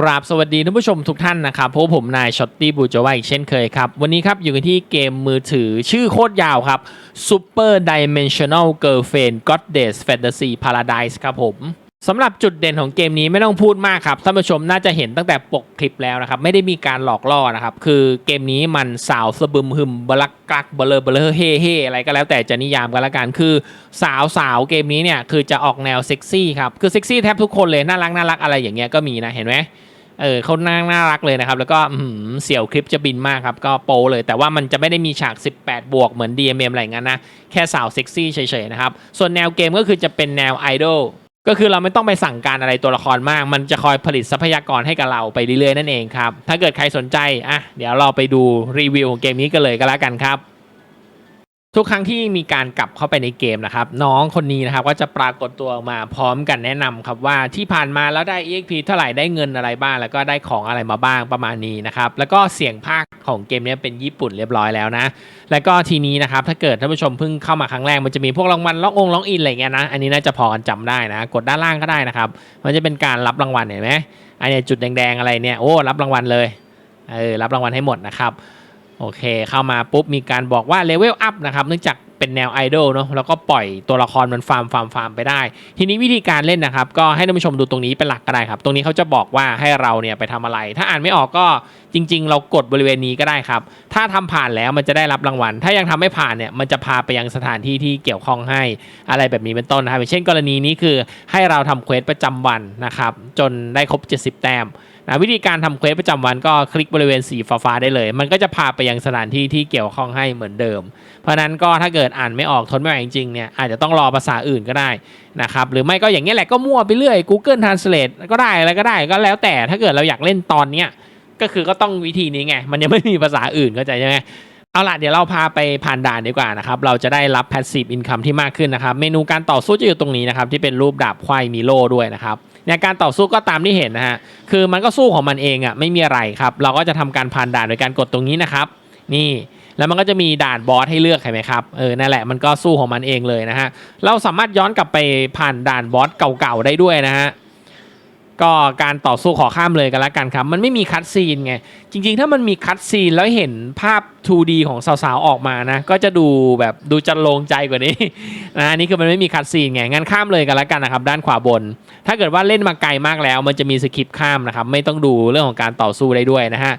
กราบสวัสดีท่านผู้ชมทุกท่านนะครับพบผมนายช็อตตี้บูจวาอีกเช่นเคยครับ วันนี้ครับอยู่กันที่เกมมือถือชื่อโคตรยาวครับ Super Dimensional Girlfriend Goddess Fantasy Paradise ครับผมสำหรับจุดเด่นของเกมนี้ไม่ต้องพูดมากครับท่านผู้ชมน่าจะเห็นตั้งแต่ปกคลิปแล้วนะครับ ไม่ได้มีการหลอกล่อนะครับ คือเกมนี้มันสาวสะบึมหึมบลักกักเบลอเบลอเฮ่เฮ่อะไรก็แล้วแต่จะนิยามกันละกันคือสาวสาวเกมนี้เนี่ยคือจะออกแนวเซ็กซี่ครับคือเซ็กซี่แทบทุกคนเลยน่ารักน่ารักอะไรอย่างเงี้ยก็มีนะเห็นไหม เออเขาน่าน่ารักเลยนะครับ แล้วก็เสี่ยวคลิปจะบินมากครับ ก็โปเลย แต่ว่ามันจะไม่ได้มีฉาก 18 บวกเหมือน DMM อะไรอย่างนั้นนะ แค่สาวเซ็กซี่เฉยๆนะครับ ส่วนแนวเกมก็คือจะเป็นแนวไอดอลก็คือเราไม่ต้องไปสั่งการอะไรตัวละครมาก มันจะคอยผลิตทรัพยากรให้กับเราไปเรื่อยๆนั่นเองครับ ถ้าเกิดใครสนใจอะเดี๋ยวเราไปดูรีวิวของเกมนี้กันเลยก็แล้วกันครับ ทุกครั้งที่มีการกลับเข้าไปในเกมนะครับ น้องคนนี้นะครับก็จะปรากฏตัวออกมาพร้อมกันแนะนำครับว่าที่ผ่านมาแล้วได้ EXP เท่าไหร่ได้เงินอะไรบ้าง แล้วก็ได้ของอะไรมาบ้างประมาณนี้นะครับแล้วก็เสียงภาคของเกมนี้เป็นญี่ปุ่นเรียบร้อยแล้วนะ แล้วก็ทีนี้นะครับถ้าเกิดท่านผู้ชมเพิ่งเข้ามาครั้งแรกมันจะมีพวกรางวัลล็อกองล็อกอินอะไรเงี้ยนะอันนี้น่าจะพอกันจำได้นะ กดด้านล่างก็ได้นะครับมันจะเป็นการรับรางวัลเห็นไหมไอันนี้จุดแดงๆอะไรเนี่ยโอ้รับรางวัลเลยเออรับรางวัลให้หมดนะครับ โอเค เข้ามาปุ๊บมีการบอกว่าเลเวลอัพนะครับเนื่องจากเป็นแนวไอดอลเนาะแล้วก็ปล่อยตัวละครมันฟาร์มฟาร์มฟาร์มไปได้ ทีนี้วิธีการเล่นนะครับ ก็ให้ท่านผู้ชมดูตรงนี้เป็นหลักก็ได้ครับ ตรงนี้เขาจะบอกว่าให้เราเนี่ยไปทำอะไร ถ้าอ่านไม่ออกก็จริง ๆ เรากดบริเวณนี้ก็ได้ครับ ถ้าทำผ่านแล้วมันจะได้รับรางวัล ถ้ายังทำไม่ผ่านเนี่ยมันจะพาไปยังสถานที่ที่เกี่ยวข้องให้อะไรแบบนี้เป็นต้นนะครับเช่นกรณีนี้คือให้เราทำเควสประจำวันนะครับจนได้ครบ 70 แต้ม นะวิธีการทำเควสประจำวันก็คลิกบริเวณสีฟ้าๆได้เลย มันก็จะพาไปยังสถานที่ที่เกี่ยวข้องให้เหมือนเดิม เพราะนั้นก็ถ้าเกิดอ่านไม่ออกทนไม่ไหวจริงๆเนี่ยอาจจะต้องรอภาษาอื่นก็ได้นะครับหรือไม่ก็อย่างนี้แหละก็มั่วไปเรื่อย Google Translate ก็ได้อะไรก็ได้ก็แล้วแต่ถ้าเกิดเราอยากเล่นตอนเนี้ยก็คือก็ต้องวิธีนี้ไง มันยังไม่มีภาษาอื่นเข้าใจใช่ไหมเอาล่ะเดี๋ยวเราพาไปผ่านด่านดีกว่านะครับ เราจะได้รับ passive income ที่มากขึ้นนะครับ เมนูการต่อสู้จะอยู่ตรงนี้นะครับ ที่เป็นรูปดาบควายมีโล่ด้วยนะครับ ในการต่อสู้ก็ตามที่เห็นนะฮะคือมันก็สู้ของมันเองอะไม่มีอะไรครับ เราก็จะทำการผ่านด่านโดยการกดตรงนี้นะครับ นี่แล้วมันก็จะมีด่านบอสให้เลือกเห็นไหมครับเออนั่นแหละมันก็สู้ของมันเองเลยนะฮะเราสามารถย้อนกลับไปผ่านด่านบอสเก่าๆได้ด้วยนะฮะก็การต่อสู้ขอข้ามเลยกันแล้วกันครับ มันไม่มีคัดซีนไงจริง ๆ ถ้ามันมีคัดซีนแล้วเห็นภาพ 2D ของสาวๆ ออกมานะ ก็จะดูแบบดูจะลงใจกว่านี้ นะอันนี่คือมันไม่มีคัดซีนไง งั้นข้ามเลยกันแล้วกันนะครับ ด้านขวาบน ถ้าเกิดว่าเล่นมาไกลมากแล้ว มันจะมีสคริปต์ข้ามนะครับ ไม่ต้องดูเรื่องของการต่อสู้ได้ด้วยนะฮะ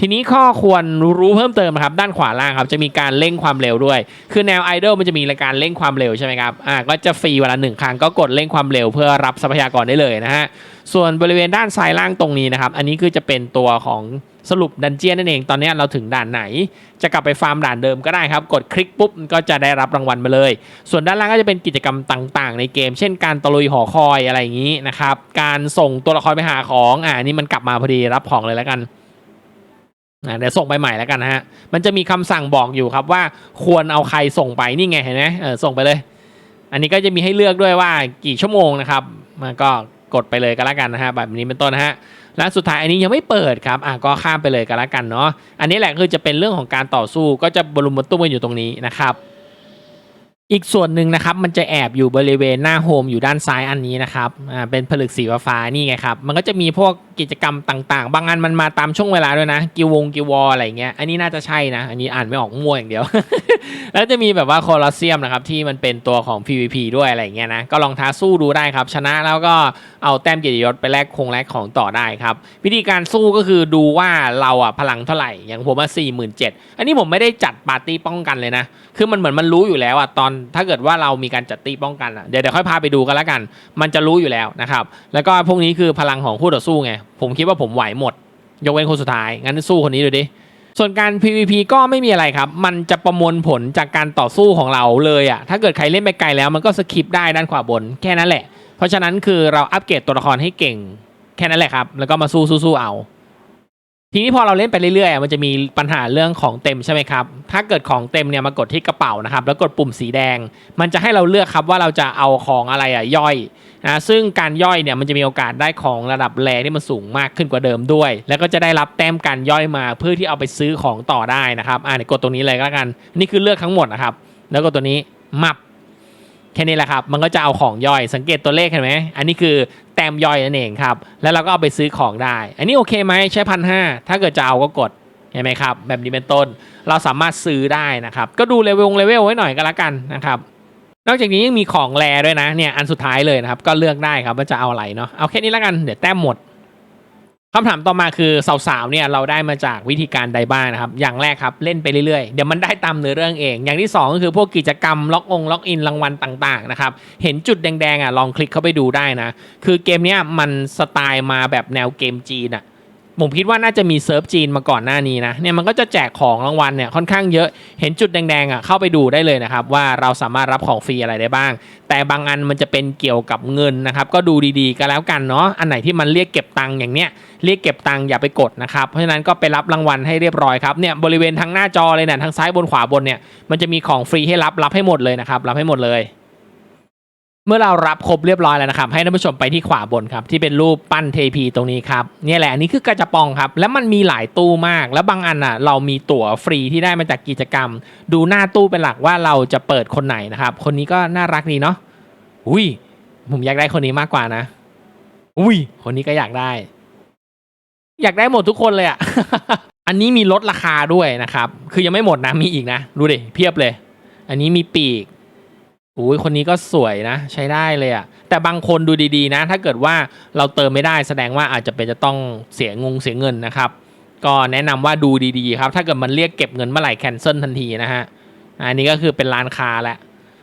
ทีนี้ข้อควรรู้เพิ่มเติมนะครับ ด้านขวาล่างครับ จะมีการเร่งความเร็วด้วย คือแนวไอดอลมันจะมีรายการเร่งความเร็วใช่ไหมครับ อ่า ก็จะฟรีวันละหนึ่งครั้ง ก็กดเร่งความเร็วเพื่อรับทรัพยากรได้เลยนะฮะ ส่วนบริเวณด้านซ้ายล่างตรงนี้นะครับ อันนี้คือจะเป็นตัวของ สรุปดันเจียนนั่นเองตอนนี้เราถึงด่านไหน จะกลับไปฟาร์มด่านเดิมก็ได้ครับ กดคลิกปุ๊บก็จะได้รับรางวัลมาเลย ส่วนด้านล่างก็จะเป็นกิจกรรมต่าง ๆ ในเกม เช่นการตะลุยหอคอยอะไรอย่างนี้นะครับการส่งตัวละครไปหาของอ่านี่มันกลับมาพอดีรับของเลยแล้วกันเดี๋ยวส่งไปใหม่แล้วกันนะฮะ มันจะมีคำสั่งบอกอยู่ครับว่าควรเอาใครส่งไปนี่ไงเห็นไหมเออส่งไปเลย อันนี้ก็จะมีให้เลือกด้วยว่ากี่ชั่วโมงนะครับ มันก็กดไปเลยก็แล้วกันนะฮะแบบนี้เป็นต้นนะฮะ และสุดท้ายอันนี้ยังไม่เปิดครับอะก็ข้ามไปเลยก็แล้วกันเนาะอันนี้แหละคือจะเป็นเรื่องของการต่อสู้ก็จะบรรลุมบรรตุ้มกันอยู่ตรงนี้นะครับ อีกส่วนหนึ่งนะครับมันจะแอบอยู่บริเวณหน้าโฮมอยู่ด้านซ้ายอันนี้นะครับอ่าเป็นผลึกสีฟ้านี่ไงครับมันก็จะมีพวกกิจกรรมต่างๆ บางอันมันมาตามช่วงเวลาด้วยนะ กิววงกิววออะไรเงี้ยอันนี้น่าจะใช่นะ อันนี้อ่านไม่ออกมั่วอย่างเดียว แล้วจะมีแบบว่าโคลอสเซียมนะครับที่มันเป็นตัวของ PVP ด้วยอะไรเงี้ยนะก็ลองท้าสู้ดูได้ครับ ชนะแล้วก็เอาแต้มเกียรติยศไปแลกคงแลกของต่อได้ครับวิธีการสู้ก็คือดูว่าเราอะพลังเท่าไหร่อย่างผมว่าสี่หมื่นเจ็ดอันนี้ผมไม่ได้จัดปาร์ตี้ป้องกันเลยนะคือมันเหมือนมันรู้อยู่แล้วอะตอนถ้าเกิดว่าเรามีการจัดตีป้องกันอะเดี๋ยวเดี๋ยวค่อยพาไปดูกันแล้วกัน มันจะรู้อยู่แล้วนะครับ แล้วก็พวกนี้คือพลังของคู่ต่อสู้ไง ผมคิดว่าผมไหวหมด ยกเว้นคนสุดท้าย งั้นสู้คนนี้ดูดิ ส่วนการ PVP ก็ไม่มีอะไรครับ มันจะประมวลผลจากการต่อสู้ของเราเลยอะ ถ้าเกิดใครเล่นไปไกลแล้วมันก็สคิปได้ด้านขวาบนแค่นั้นแหละ เพราะฉะนั้นคือเราอัปเกรดตัวละครให้เก่ง แค่นั้นแหละครับ แล้วก็มาสู้สู้สู้เอา ทีนี้พอเราเล่นไปเรื่อยๆอะมันจะมีปัญหาเรื่องของเต็มใช่ไหมครับ ถ้าเกิดของเต็มเนี่ยมากดที่กระเป๋านะครับ แล้วกดปุ่มสีแดง มันจะให้เราเลือกครับว่าเราจะเอาของอะไรอะย่อยนะซึ่งการย่อยเนี่ยมันจะมีโอกาสได้ของระดับแรที่มันสูงมากขึ้นกว่าเดิมด้วย แล้วก็จะได้รับแต้มการย่อยมาเพื่อที่เอาไปซื้อของต่อได้นะครับ อ่าเดี๋ยวกดตรงนี้เลยก็แล้วกัน นี่คือเลือกทั้งหมดนะครับ แล้วก็ตัวนี้มับ แค่นี้แหละครับ มันก็จะเอาของย่อยสังเกตตัวเลขเห็นไหมอันนี้คือแต้มย่อยนั่นเองครับ แล้วเราก็เอาไปซื้อของได้ อันนี้โอเคไหมใช้พันห้าถ้าเกิดจะเอาก็กดเห็นไหมครับ แบบนี้เป็นต้นเราสามารถซื้อได้นะครับ ก็ดูเลเวลเลเวลไว้หน่อยก็แล้วกันนะครับนอกจากนี้ยังมีของแรด้วยนะเนี่ยอันสุดท้ายเลยนะครับ ก็เลือกได้ครับว่าจะเอาอะไรเนาะเอาแค่นี้แล้วกันเดี๋ยวแต้มหมด คำถามต่อมาคือสาวๆเนี่ยเราได้มาจากวิธีการใดบ้างนะครับ อย่างแรกครับเล่นไปเรื่อยๆ เดี๋ยวมันได้ตามเนื้อเรื่องเอง อย่างที่สองก็คือพวกกิจกรรมล็อกองล็อกอินรางวัลต่างๆนะครับเห็นจุดแดงๆอะลองคลิกเข้าไปดูได้นะ คือเกมเนี้ยมันสไตล์มาแบบแนวเกมจีนอะ ผมคิดว่าน่าจะมีเซิร์ฟจีนมาก่อนหน้านี้นะเนี่ยมันก็จะแจกของรางวัลเนี่ยค่อนข้างเยอะเห็นจุดแดงๆอะเข้าไปดูได้เลยนะครับว่าเราสามารถรับของฟรีอะไรได้บ้าง แต่บางอันมันจะเป็นเกี่ยวกับเงินนะครับก็ดูดีๆก็แล้วกันเนาะอันไหนที่มันเรียกเก็บตังค์อย่างเนี้ยเรียกเก็บตังค์อย่าไปกดนะครับเพราะฉะนั้นก็ไปรับรางวัลให้เรียบร้อยครับเนี่ยบริเวณทางหน้าจอเลยเนี่ยทางซ้ายบนขวาบนเนี่ยมันจะมีของฟรีให้รับรับให้หมดเลยนะครับรับให้หมดเลย เมื่อเรารับครบเรียบร้อยแล้วนะครับ ให้ท่านผู้ชมไปที่ขวาบนครับ ที่เป็นรูปปั้นเทพีตรงนี้ครับนี่แหละอันนี้คือกระจะปองครับ แล้วมันมีหลายตู้มาก แล้วบางอันอะ เรามีตั๋วฟรีที่ได้มาจากกิจกรรม ดูหน้าตู้เป็นหลักว่าเราจะเปิดคนไหนนะครับ คนนี้ก็น่ารักดีเนาะอุ้ยผมอยากได้คนนี้มากกว่านะ อุ้ย คนนี้ก็อยากได้ อยากได้หมดทุกคนเลยอะอันนี้มีลดราคาด้วยนะครับ คือยังไม่หมดนะมีอีกนะดูดิเพียบเลย อันนี้มีปีก อุ้ยคนนี้ก็สวยนะใช้ได้เลยอะแต่บางคนดูดีๆนะ ถ้าเกิดว่าเราเติมไม่ได้แสดงว่าอาจจะเป็นจะต้องเสียงงเสียเงินนะครับ ก็แนะนำว่าดูดีๆครับ ถ้าเกิดมันเรียกเก็บเงินเมื่อไหร่แคนเซิลทันทีนะฮะอันนี้ก็คือเป็นร้านค้าแหละ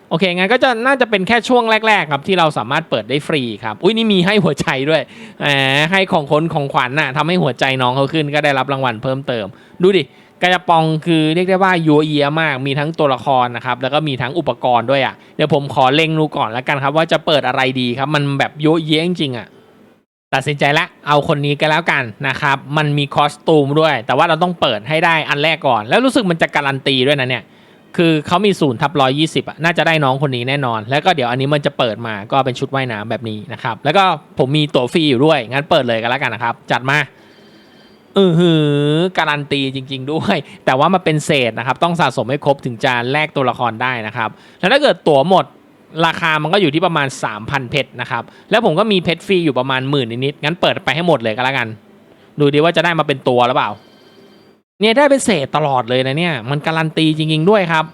โอเคงั้นก็จะน่าจะเป็นแค่ช่วงแรก ๆ ครับที่เราสามารถเปิดได้ฟรีครับอุ้ยนี่มีให้หัวใจด้วยแหมให้ของคนของขวัญน่ะทำให้หัวใจน้องเขาขึ้นก็ได้รับรางวัลเพิ่มเติม ดูดิ กระปองคือเรียกได้ว่ายัวเยียมากมีทั้งตัวละครนะครับแล้วก็มีทั้งอุปกรณ์ด้วยอะเดี๋ยวผมขอเล็งดูก่อนแล้วกันครับ ว่าจะเปิดอะไรดีครับ มันแบบยัวเยียจริงๆอะตัดสินใจแล้วเอาคนนี้ก็แล้วกันนะครับ มันมีคอสตูมด้วย แต่ว่าเราต้องเปิดให้ได้อันแรกก่อน แล้วรู้สึกมันจะการันตีด้วยนะเนี่ยคือเขามีศูนย์ทับร้อยยี่สิบอะน่าจะได้น้องคนนี้แน่นอน แล้วก็เดี๋ยวอันนี้มันจะเปิดมาก็เป็นชุดว่ายน้ำแบบนี้นะครับแล้วก็ผมมีตั๋วฟรีอยู่ด้วยงั้นเปิดเลยกันแล้วกันนะครับจัดมา เออหือการันตีจริง ๆ ด้วย แต่ว่ามันเป็นเศษนะครับ ต้องสะสมให้ครบถึงจะแลกตัวละครได้นะครับ แล้วถ้าเกิดตั๋วหมดราคามันก็อยู่ที่ประมาณ 3,000 เพชรนะครับ แล้วผมก็มีเพชรฟรีอยู่ประมาณหมื่นนิดๆงั้นเปิดไปให้หมดเลยก็แล้วกัน ดูดีว่าจะได้มาเป็นตัวหรือเปล่า เนี่ยได้เป็นเศษตลอดเลยนะเนี่ย มันการันตีจริง ๆ ด้วยครับ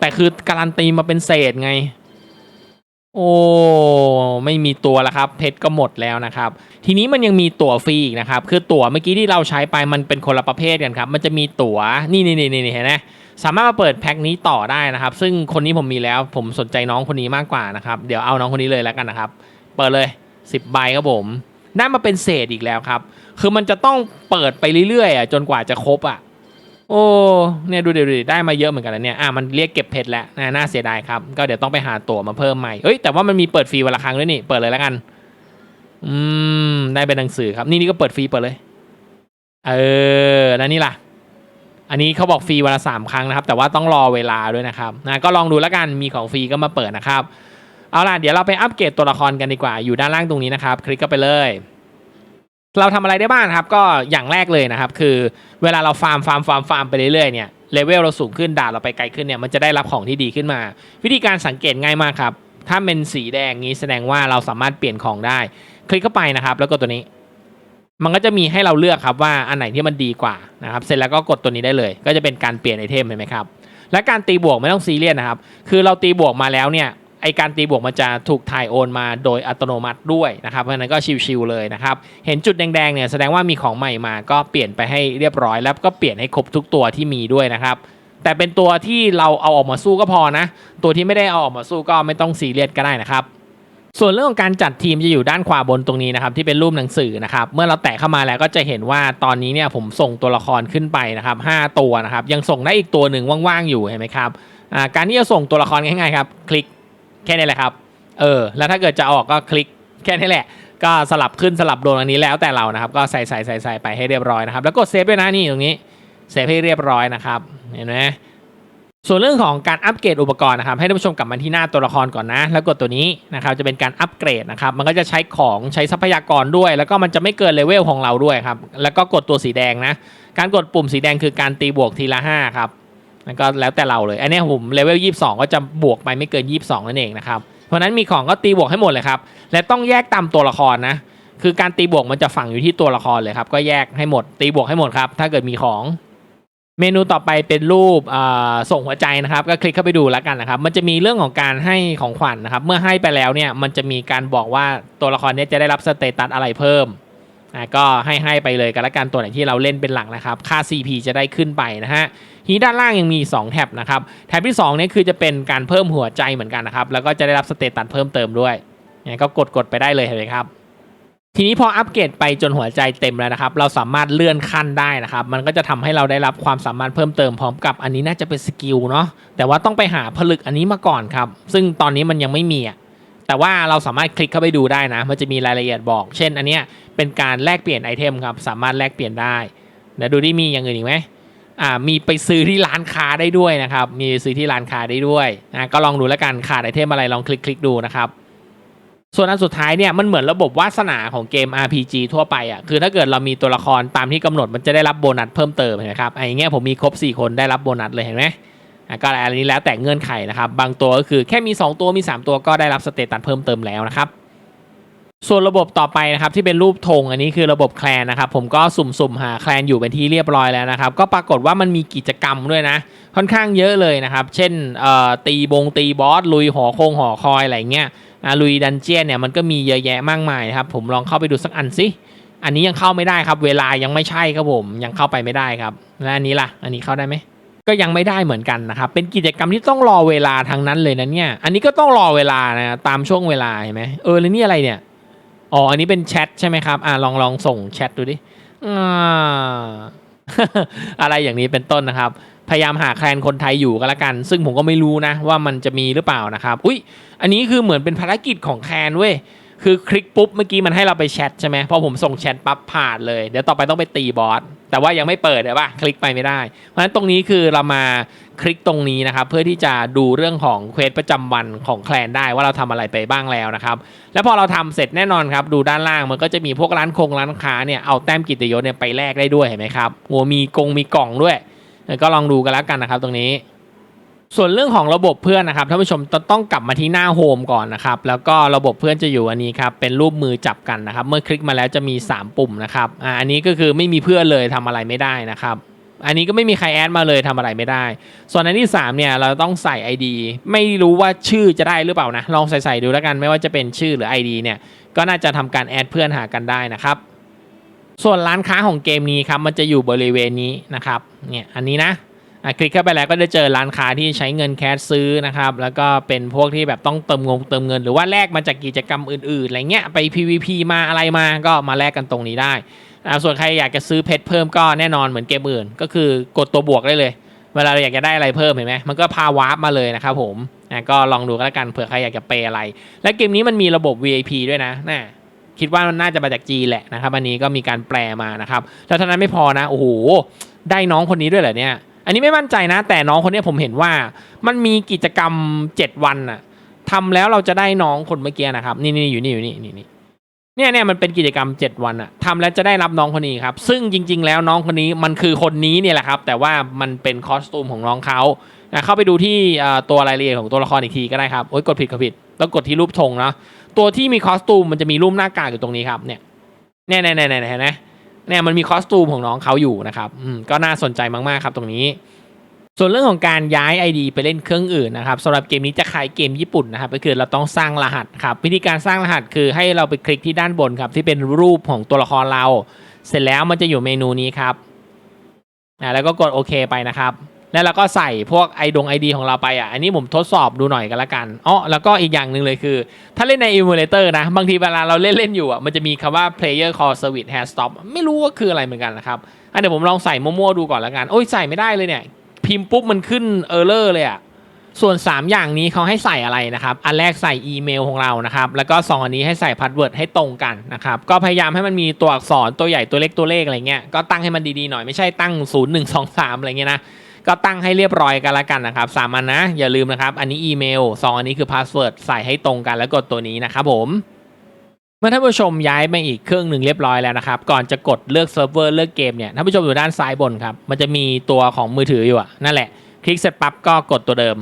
แต่คือการันตีมาเป็นเศษไง โอ้ไม่มีตัวแล้วครับ เพชรก็หมดแล้วนะครับ ทีนี้มันยังมีตั๋วฟรีอีกนะครับ คือตั๋วเมื่อกี้ที่เราใช้ไปมันเป็นคนละประเภทกันครับ มันจะมีตั๋วนี่นี่นี่นี่เห็นไหมสามารถมาเปิดแพ็คนี้ต่อได้นะครับ ซึ่งคนนี้ผมมีแล้วผมสนใจน้องคนนี้มากกว่านะครับ เดี๋ยวเอาน้องคนนี้เลยแล้วกันนะครับ เปิดเลย 10ใบครับผมได้มาเป็นเศษอีกแล้วครับ คือมันจะต้องเปิดไปเรื่อยๆอะจนกว่าจะครบอะ โอ้เนี่ยดูเดิดูดิได้มาเยอะเหมือนกันนะเนี่ยอะมันเรียกเก็บเพชรแล้วนะน่าเสียดายครับ ก็เดี๋ยวต้องไปหาตั๋วมาเพิ่มใหม่เอ้ยแต่ว่ามันมีเปิดฟรีวันละครั้งด้วยนี่เปิดเลยแล้วกันอืมได้เป็นหนังสือครับ นี่นี่ก็เปิดฟรีเปิดเลย เออแล้วนี่ล่ะ อันนี้เขาบอกฟรีวันละสามครั้งนะครับ แต่ว่าต้องรอเวลาด้วยนะครับนะก็ลองดูแล้วกันมีของฟรีก็มาเปิดนะครับเอาล่ะเดี๋ยวเราไปอัปเกรดตัวละครกันดีกว่าอยู่ด้านล่างตรงนี้นะครับ คลิกเข้าไปเลย เราทำอะไรได้บ้างครับก็อย่างแรกเลยนะครับคือเวลาเราฟาร์มฟาร์มฟาร์มฟาร์มไปเรื่อยๆเนี่ยเลเวลเราสูงขึ้นด่านเราไปไกลขึ้นเนี่ยมันจะได้รับของที่ดีขึ้นมา วิธีการสังเกตง่ายมากครับ ถ้าเป็นสีแดงนี้แสดงว่าเราสามารถเปลี่ยนของได้ คลิกเข้าไปนะครับ แล้วก็ตัวนี้ มันก็จะมีให้เราเลือกครับว่าอันไหนที่มันดีกว่านะครับเสร็จแล้วก็กดตัวนี้ได้เลย ก็จะเป็นการเปลี่ยนไอเทมเห็นไหมครับและการตีบวกไม่ต้องซีเรียสนะครับ คือเราตีบวกมาแล้วเนี่ย ไอการตีบวกมันจะถูกถ่ายโอนมาโดยอัตโนมัติด้วยนะครับเพราะฉะนั้นก็ชิวๆเลยนะครับ เห็นจุดแดงๆเนี่ยแสดงว่ามีของใหม่มาก็เปลี่ยนไปให้เรียบร้อย แล้วก็เปลี่ยนให้ครบทุกตัวที่มีด้วยนะครับ แต่เป็นตัวที่เราเอาออกมาสู้ก็พอนะ ตัวที่ไม่ได้เอาออกมาสู้ก็ไม่ต้องซีเรียสก็ได้นะครับส่วนเรื่องของการจัดทีมจะอยู่ด้านขวาบนตรงนี้นะครับที่เป็นรูปหนังสือนะครับเมื่อเราแตะเข้ามาแล้วก็จะเห็นว่าตอนนี้เนี่ยผมส่งตัวละครขึ้นไปนะครับ5ตัวนะครับยังส่งได้อีกตัวหนึ่งว่างๆอยู่เห็นไหมครับการที่จะส่งตัวละครง่ายๆครับคลิก แค่นี้แหละครับ เออ แล้วถ้าเกิดจะออกก็คลิกแค่นี้แหละ ก็สลับขึ้นสลับลงอันนี้แล้วแต่เรานะครับ ก็ใส่ใส่ใส่ใส่ไปให้เรียบร้อยนะครับ แล้วกดเซฟด้วยนะนี่ตรงนี้ เซฟให้เรียบร้อยนะครับ เห็นไหมส่วนเรื่องของการอัปเกรดอุปกรณ์นะครับ ให้ท่านผู้ชมกลับมาที่หน้าตัวละครก่อนนะ แล้วกดตัวนี้นะครับ จะเป็นการอัปเกรดนะครับ มันก็จะใช้ของใช้ทรัพยากรด้วย แล้วก็มันจะไม่เกินเลเวลของเราด้วยครับ แล้วก็กดตัวสีแดงนะ การกดปุ่มสีแดงคือการตีบวกทีละ5ครับ นั่นก็แล้วแต่เราเลย อันนี้ผมเลเวล22 ก็จะบวกไปไม่เกิน 22 นั่นเองนะครับ เพราะนั้นมีของก็ตีบวกให้หมดเลยครับ และต้องแยกตามตัวละครนะ คือการตีบวกมันจะฝังอยู่ที่ตัวละครเลยครับ ก็แยกให้หมด ตีบวกให้หมดครับ ถ้าเกิดมีของ เมนูต่อไปเป็นรูปส่งหัวใจนะครับ ก็คลิกเข้าไปดูแล้วกันนะครับ มันจะมีเรื่องของการให้ของขวัญนะครับ เมื่อให้ไปแล้วเนี่ย มันจะมีการบอกว่าตัวละครนี้จะได้รับสเตตัสอะไรเพิ่มก็ให้ให้ไปเลยกันละกันตัวไหนที่เราเล่นเป็นหลักนะครับ ค่า CP จะได้ขึ้นไปนะฮะ ทีด้านล่างยังมี 2 แท็บนะครับแท็บที่2เนี่ยคือจะเป็นการเพิ่มหัวใจเหมือนกันนะครับแล้วก็จะได้รับสเตตัสเพิ่มเติมด้วยเนี่ยก็กดกดไปได้เลยเห็นไหมครับทีนี้พออัปเกรดไปจนหัวใจเต็มแล้วนะครับ เราสามารถเลื่อนขั้นได้นะครับ มันก็จะทำให้เราได้รับความสามารถเพิ่มเติมพร้อมกับอันนี้น่าจะเป็นสกิลเนาะแต่ว่าต้องไปหาผลึกอันนี้มาก่อนครับ ซึ่งตอนนี้มันยังไม่มีอะแต่ว่าเราสามารถคลิกเข้าไปดูได้นะ มันจะมีรายละเอียดบอก เช่น อันเนี้ยเป็นการแลกเปลี่ยนไอเทมครับ สามารถแลกเปลี่ยนได้เดี๋ยวดูที่มีอย่างอื่นอีกไหม อ่ามีไปซื้อที่ร้านค้าได้ด้วยนะครับ มีซื้อที่ร้านค้าได้ด้วยนะก็ลองดูแล้วกันขาดไอเทมอะไรลองคลิกคลิกดูนะครับ ส่วนอันสุดท้ายเนี่ยมันเหมือนระบบวาสนาของเกม RPG ทั่วไปอะคือถ้าเกิดเรามีตัวละครตามที่กำหนดมันจะได้รับโบนัสเพิ่มเติมเห็นไหมครับไอ้เงี้ยผมมีครบ 4 คนได้รับโบนัสเลยเห็นไหมก็อันนี้แล้วแต่เงื่อนไขนะครับ บางตัวก็คือแค่มี 2 ตัวมี 3 ตัวก็ได้รับสเตตัสเพิ่มเติมแล้วนะครับ ส่วนระบบต่อไปนะครับที่เป็นรูปธงอันนี้คือระบบแคลนนะครับผมก็สุ่มๆหาแคลนอยู่เป็นที่เรียบร้อยแล้วนะครับ ก็ปรากฏว่ามันมีกิจกรรมด้วยนะ ค่อนข้างเยอะเลยนะครับ เช่นตีบงตีบอส ลุยหอคงหอคอยอะไรเงี้ยลุยดันเจียนเนี่ยมันก็มีเยอะแยะมากมายครับผมลองเข้าไปดูสักอันสิอันนี้ยังเข้าไม่ได้ครับ เวลายังไม่ใช่ครับผมยังเข้าไปไม่ได้ครับและอันนี้ล่ะ อันนี้เข้าได้ไหมก็ยังไม่ได้เหมือนกันนะครับ เป็นกิจกรรมที่ต้องรอเวลาทางนั้นเลยนะเนี่ย อันนี้ก็ต้องรอเวลานะตามช่วงเวลาเห็นไหมเออแล้วนี่อะไรเนี่ย อ๋อ อันนี้เป็นแชทใช่ไหมครับ อ่าลองลองส่งแชทดูดิอ่า อะไรอย่างนี้เป็นต้นนะครับ พยายามหาแคลนคนไทยอยู่ก็แล้วกัน ซึ่งผมก็ไม่รู้นะว่ามันจะมีหรือเปล่านะครับ อุ้ยอันนี้คือเหมือนเป็นภารกิจของแคลนเว้ย คือคลิกปุ๊บเมื่อกี้มันให้เราไปแชทใช่ไหมพอผมส่งแชทปั๊บผ่านเลย เดี๋ยวต่อไปต้องไปตีบอสแต่ว่ายังไม่เปิดเดี๋ยวป่ะคลิกไปไม่ได้ เพราะฉะนั้นตรงนี้คือเรามาคลิกตรงนี้นะครับ เพื่อที่จะดูเรื่องของเควสประจำวันของแคลนได้ว่าเราทำอะไรไปบ้างแล้วนะครับ แล้วพอเราทำเสร็จแน่นอนครับ ดูด้านล่างมันก็จะมีพวกร้านคงร้านค้าเนี่ยเอาแต้มกิตยศเนี่ยไปแลกได้ด้วยเห็นไหมครับโอ้มีกงมีกล่องด้วย ก็ลองดูกันแล้วกันนะครับตรงนี้ ส่วนเรื่องของระบบเพื่อนนะครับท่านผู้ชมต้องกลับมาที่หน้าโฮมก่อนนะครับแล้วก็ระบบเพื่อนจะอยู่อันนี้ครับเป็นรูปมือจับกันนะครับ เมื่อคลิกมาแล้วจะมี 3 ปุ่มนะครับอ่าอันนี้ก็คือไม่มีเพื่อนเลยทำอะไรไม่ได้นะครับ อันนี้ก็ไม่มีใครแอดมาเลยทำอะไรไม่ได้ ส่วนอันที่3เนี่ยเราต้องใส่ ID ไม่รู้ว่าชื่อจะได้หรือเปล่านะลองใส่ใส่ดูแล้วกันไม่ว่าจะเป็นชื่อหรือ ID เนี่ยก็น่าจะทำการแอดเพื่อนหากันได้นะครับส่วนร้านค้าของเกมนี้ครับมันจะอยู่บริเวณนี้นะครับเนี่ยอันนี้นะ อะคลิกเข้าไปแล้วก็จะเจอร้านค้าที่ใช้เงินแคชซื้อนะครับ แล้วก็เป็นพวกที่แบบต้องเติมงงเติมเงิน หรือว่าแลกมาจากกิจกรรมอื่นๆอะไรเงี้ยไป PVP มาอะไรมาก็มาแลกกันตรงนี้ได้อะส่วนใครอยากจะซื้อเพชรเพิ่มก็แน่นอนเหมือนเกมอื่น ก็คือกดตัวบวกได้เลย เวลาเราอยากจะได้อะไรเพิ่มเห็นไหมมันก็พาวาร์ปมาเลยนะครับผมอะก็ลองดูก็แล้วกันเผื่อใครอยากจะเปย์อะไร และเกมนี้มันมีระบบ VIP ด้วยนะนะคิดว่ามันน่าจะมาจากจีแหละนะครับอันนี้ก็มีการแปลมานะครับแล้วเท่านั้นไม่พอนะโอ้โหได้น้องคนนี้ด้วยเหรอเนี่ย อันนี้ไม่มั่นใจนะ แต่น้องคนนี้ผมเห็นว่ามันมีกิจกรรม7วันอะทำแล้วเราจะได้น้องคนเมื่อกี้นะครับ นี่นี่อยู่นี่อยู่นี่นี่นี่เนี่ยเนี่ยมันเป็นกิจกรรม7วันอะทำแล้วจะได้รับน้องคนนี้ครับ ซึ่งจริง ๆ แล้วน้องคนนี้มันคือคนนี้เนี่ยแหละครับ แต่ว่ามันเป็นคอสตูมของน้องเขานะเข้าไปดูที่ตัวรายละเอียดของตัวละครอีกทีก็ได้ครับโอ๊ยกดผิดกดผิดต้องกดที่รูปธงเนาะตัวที่มีคอสตูมมันจะมีรูปหน้ากากอยู่ตรงนี้ครับเนี่ยเนี่ยเนี่ยเนี่ยเนี่ยเห็นไหม เนี่ยมันมีคอสตูมของน้องเขาอยู่นะครับอืมก็น่าสนใจมากๆครับตรงนี้ ส่วนเรื่องของการย้าย ID ไปเล่นเครื่องอื่นนะครับสำหรับเกมนี้จะคล้ายเกมญี่ปุ่นนะครับก็คือเราต้องสร้างรหัสครับวิธีการสร้างรหัสคือให้เราไปคลิกที่ด้านบนครับที่เป็นรูปของตัวละครเรา เสร็จแล้วมันจะอยู่เมนูนี้ครับอ่าแล้วก็กดโอเคไปนะครับ แล้วเราก็ใส่พวกไอดงไอดีของเราไปอะ อันนี้ผมทดสอบดูหน่อยกันละกันอ๋อแล้วก็อีกอย่างหนึ่งเลยคือ ถ้าเล่นใน emulator นะ บางทีเวลาเราเล่นเล่นอยู่อะ มันจะมีคำว่า player call service has stop ไม่รู้ว่าคืออะไรเหมือนกันนะครับอันเดี๋ยวผมลองใส่มั่วๆดูก่อนละกัน โอ้ยใส่ไม่ได้เลยเนี่ย พิมพ์ปุ๊บมันขึ้น error เลยอะส่วน 3 อย่างนี้เขาให้ใส่อะไรนะครับ อันแรกใส่อีเมลของเรานะครับ แล้วก็ 2 อันนี้ให้ใส่พาสเวิร์ดให้ตรงกันนะครับ ก็พยายามให้มันมีตัวอักษรตัวใหญ่ตัวเล็กตัวเลขอะไรเงี้ย ก็ตั้งให้มันดีๆหน่อยไม่ใช่ตั้ง 0 1 2 3 อะไรเงี้ยนะ ก็ตั้งให้เรียบร้อยกันละกันนะครับสามอันนะอย่าลืมนะครับ อันนี้อีเมลสองอันนี้คือพาสเวิร์ดใส่ให้ตรงกันแล้วกดตัวนี้นะครับผมเมื่อท่านผู้ชมย้ายมาอีกเครื่องหนึ่งเรียบร้อยแล้วนะครับ ก่อนจะกดเลือกเซิร์ฟเวอร์เลือกเกมเนี่ยท่านผู้ชมอยู่ด้านซ้ายบนครับ มันจะมีตัวของมือถืออยู่อะนั่นแหละ คลิกเสร็จปั๊บก็กดตัวเดิม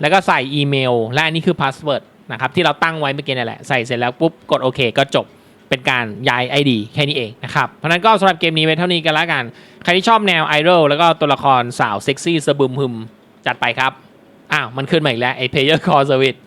แล้วก็ใส่อีเมล และอันนี้คือพาสเวิร์ดนะครับที่เราตั้งไว้เมื่อกี้นั่นแหละใส่เสร็จแล้วปุ๊บกดโอเคก็จบ เป็นการย้าย ID แค่นี้เองนะครับ เพราะนั้นก็สำหรับเกมนี้ไว้เท่านี้กันละกัน ใครที่ชอบแนวไอดอลแล้วก็ตัวละครสาวเซ็กซี่สะบึมหึมจัดไปครับ อ้าว มันขึ้นมาอีกแล้วไอ้ Player Call Service